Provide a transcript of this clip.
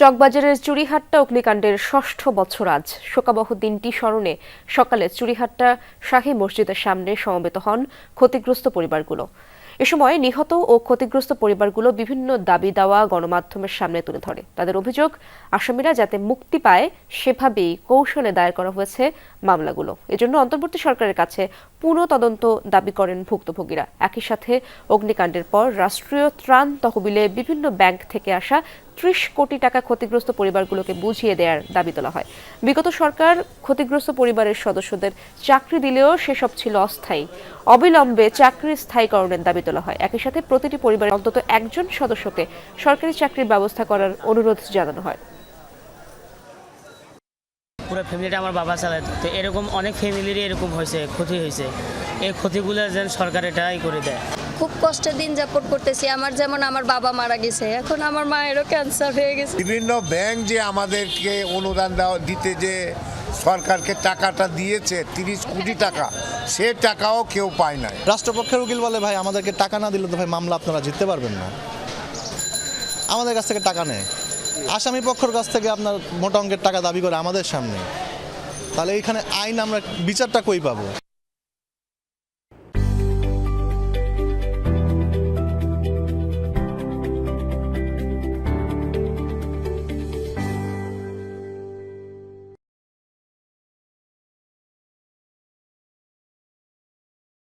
চকবাজারের চুরিহাট্টা অগ্নিকাণ্ডের ষষ্ঠ বছর আজ। শোকাবহ দিনটি স্মরণে সকালে চুরিহাট্টা শাহী মসজিদের সামনে সমবেত হন ক্ষতিগ্রস্ত পরিবারগুলো। এ সময় নিহত ও ক্ষতিগ্রস্ত পরিবারগুলো বিভিন্ন দাবি দাওয়া গণমাধ্যমের সামনে তুলে ধরে। তাদের অভিযোগ, আসামিরা যাতে মুক্তি পায় সেভাবেই কৌশলে দায়ের করা হয়েছে মামলাগুলো। এজন্য অন্তর্বর্তী সরকারের কাছে পুনঃ তদন্ত দাবি করেন ভুক্তভোগীরা। একই সাথে অগ্নিকাণ্ডের পর রাষ্ট্রীয় ত্রাণ তহবিলে বিভিন্ন ব্যাংক থেকে আসা ত্রিশ কোটি টাকা ক্ষতিগ্রস্ত পরিবারগুলোকে বুঝিয়ে দেওয়ার দাবি তোলা হয়। বিগত সরকার ক্ষতিগ্রস্ত পরিবারের সদস্যদের চাকরি দিলেও সেসব ছিল অস্থায়ী। অবিলম্বে চাকরি স্থায়ীকরণের দাবি তোলা হয়। একই সাথে প্রতিটি পরিবারের অন্তত একজন সদস্যকে সরকারি চাকরির ব্যবস্থা করার অনুরোধ জানানো হয়। পুরো ফ্যামিলিটা আমার বাবা চালায়। তো এরকম অনেক ফ্যামিলিরই এরকম হয়েছে, ক্ষতি হয়েছে। এই ক্ষতিগুলো যেন সরকার এটাই করে দেয়। খুব কষ্টে দিন যাপন করতেছি। আমার যেমন আমার বাবা মারা গেছে এখন আমার মায়েরও ক্যান্সার হয়ে গেছে। বিভিন্ন ব্যাংক যে আমাদেরকে অনুদান দেওয়া দিতে যে সরকারকে টাকাটা দিয়েছে তিরিশ কোটি টাকা সে টাকাও কেউ পায় না রাষ্ট্রপক্ষের উকিল বলে ভাই আমাদেরকে টাকা না দিলে তো ভাই মামলা আপনারা জিততে পারবেন না। আমাদের কাছ থেকে টাকা নেয় আসামি পক্ষের কাছ থেকে আপনার মোটা অঙ্কের টাকা দাবি করে আমাদের সামনে। তাহলে এইখানে আইন আমরা বিচারটা কই পাবো?